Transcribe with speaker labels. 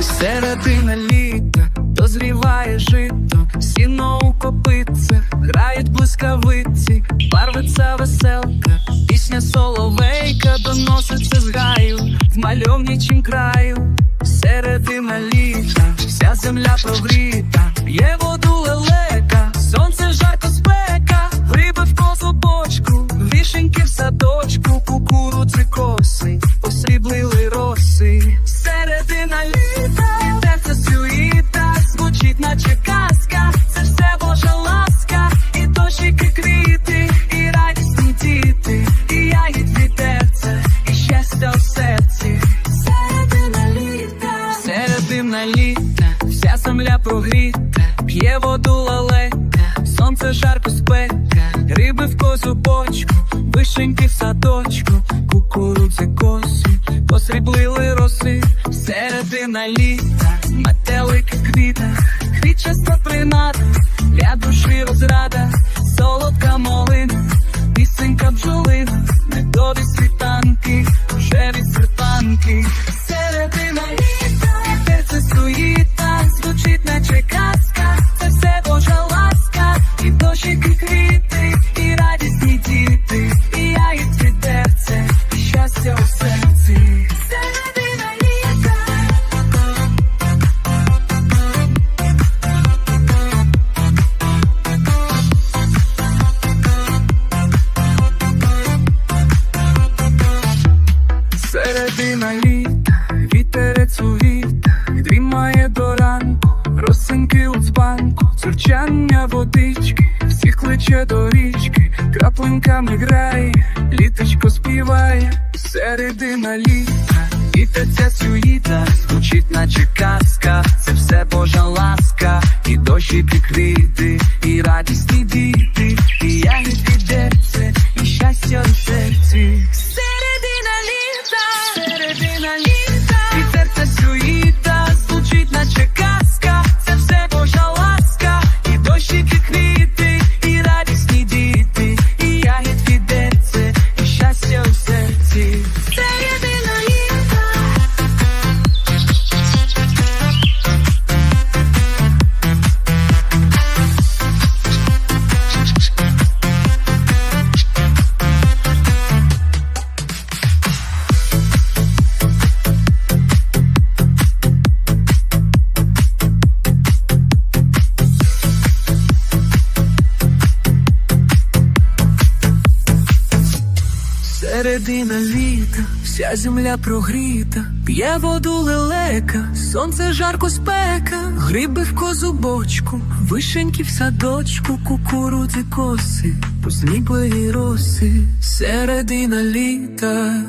Speaker 1: Середина літа дозріває жито, сіно у грають блискавиці, барвиться веселка, пісня соловейка доноситься з гаю в мальовничім краю. Середина літа, вся земля прогріта, є воду лелека, середина літа, вся земля прогріта, п'є воду лалека, сонце жарко спека, риби в козу бочку, вишеньки в садочку, кукурудзи косі, посріблили роси, середина літа, метелики в квітах, квітчаста принада, вітерець у вітах, дрімає до ранку, росинки у цбанку, цурчання водички, всіх кличе до річки, краплинками грає, літочко співає, середина літа, вітерця сюїта, звучить наче казка, це все Божа ласка, і дощики квіти, і радісні Середина літа, вся земля прогріта, п'є воду лелека, сонце жарко спека, гриби в козу бочку, вишеньки в садочку, кукурудзи коси, посніблені роси, середина літа.